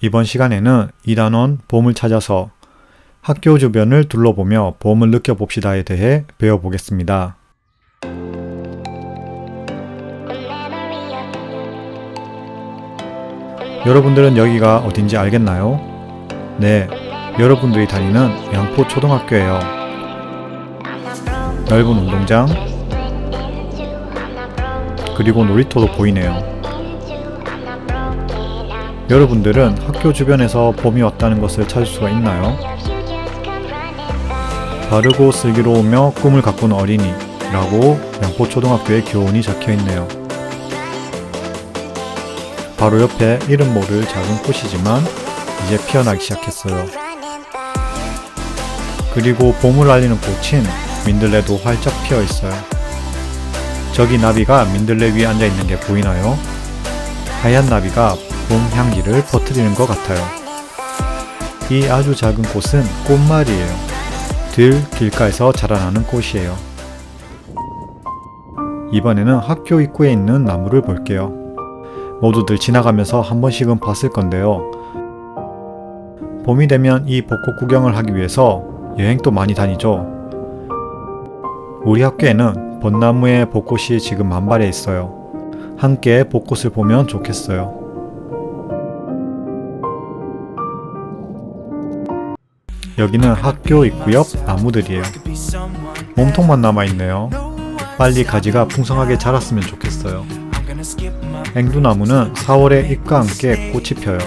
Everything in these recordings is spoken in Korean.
이번 시간에는 이단원 봄을 찾아서 학교 주변을 둘러보며 봄을 느껴봅시다에 대해 배워보겠습니다. 여러분들은 여기가 어딘지 알겠나요? 네, 여러분들이 다니는 양포 초등학교예요. 넓은 운동장, 그리고 놀이터도 보이네요. 여러분들은 학교 주변에서 봄이 왔다는 것을 찾을 수가 있나요? 바르고 슬기로우며 꿈을 가꾸는 어린이 라고 양포초등학교의 교훈이 적혀 있네요. 바로 옆에 이름 모를 작은 꽃이지만 이제 피어나기 시작했어요. 그리고 봄을 알리는 꽃인 민들레도 활짝 피어 있어요. 저기 나비가 민들레 위에 앉아 있는 게 보이나요? 하얀 나비가 봄 향기를 퍼뜨리는 것 같아요. 이 아주 작은 꽃은 꽃말이에요. 들 길가에서 자라나는 꽃이에요. 이번에는 학교 입구에 있는 나무를 볼게요. 모두들 지나가면서 한 번씩은 봤을 건데요. 봄이 되면 이 벚꽃 구경을 하기 위해서 여행도 많이 다니죠. 우리 학교에는 벚나무에 벚꽃이 지금 만발해 있어요. 함께 벚꽃을 보면 좋겠어요. 여기는 학교 입구 옆 나무들이에요. 몸통만 남아있네요. 빨리 가지가 풍성하게 자랐으면 좋겠어요. 앵두나무는 4월에 잎과 함께 꽃이 펴요.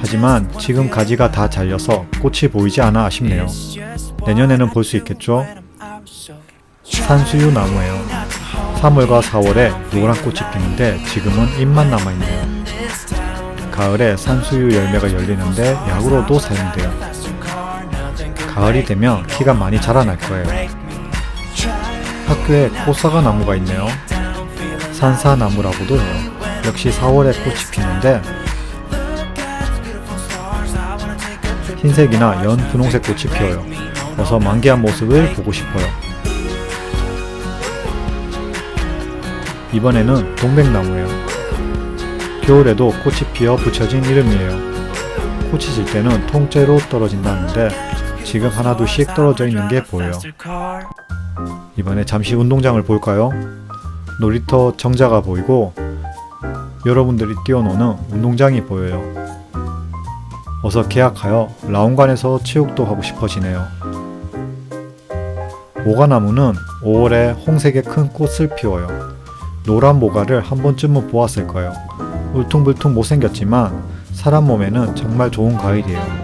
하지만 지금 가지가 다 잘려서 꽃이 보이지 않아 아쉽네요. 내년에는 볼 수 있겠죠? 산수유 나무예요. 3월과 4월에 노란 꽃이 피는데 지금은 잎만 남아있네요. 가을에 산수유 열매가 열리는데 약으로도 사용돼요. 가을이 되면 키가 많이 자라날 거예요. 학교에 꽃사과 나무가 있네요. 산사나무라고도 해요. 역시 4월에 꽃이 피는데 흰색이나 연 분홍색 꽃이 피어요. 어서 만개한 모습을 보고 싶어요. 이번에는 동백나무예요. 겨울에도 꽃이 피어 붙여진 이름이에요. 꽃이 질 때는 통째로 떨어진다는데 지금 하나둘씩 떨어져 있는 게 보여요. 이번에 잠시 운동장을 볼까요? 놀이터 정자가 보이고 여러분들이 뛰어노는 운동장이 보여요. 어서 계약하여 라운관에서 체육도 하고 싶어지네요. 모가나무는 5월에 홍색의 큰 꽃을 피워요. 노란 모가를 한 번쯤은 보았을 거예요. 울퉁불퉁 못생겼지만 사람 몸에는 정말 좋은 과일이에요.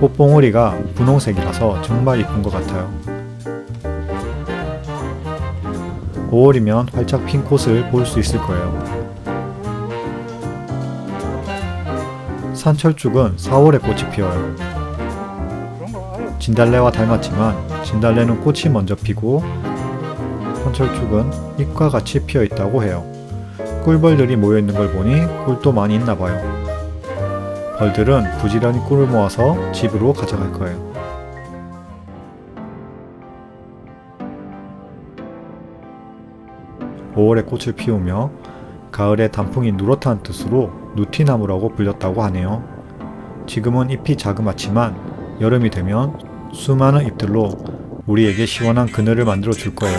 꽃봉오리가 분홍색이라서 정말 이쁜 것 같아요. 5월이면 활짝 핀 꽃을 볼 수 있을 거예요. 산철쭉은 4월에 꽃이 피어요. 진달래와 닮았지만 진달래는 꽃이 먼저 피고 산철쭉은 잎과 같이 피어 있다고 해요. 꿀벌들이 모여 있는 걸 보니 꿀도 많이 있나 봐요. 벌들은 부지런히 꿀을 모아서 집으로 가져갈 거예요. (5월에) 꽃을 피우며 가을에 단풍이 누렇다는 뜻으로 누티나무라고 불렸다고 하네요. 지금은 잎이 자그맣지만 여름이 되면 수많은 잎들로 우리에게 시원한 그늘을 만들어 줄 거예요.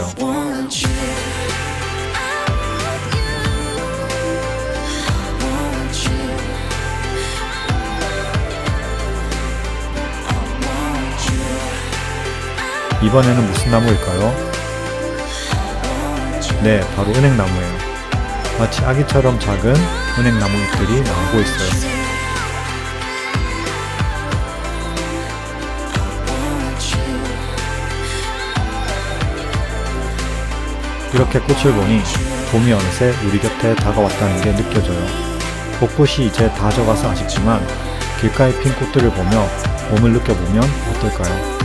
이번에는 무슨 나무일까요? 네, 바로 은행나무예요. 마치 아기처럼 작은 은행나무 잎들이 나오고 있어요. 이렇게 꽃을 보니 봄이 어느새 우리 곁에 다가왔다는 게 느껴져요. 벚꽃이 이제 다 져가서 아쉽지만 길가에 핀 꽃들을 보며 봄을 느껴보면 어떨까요?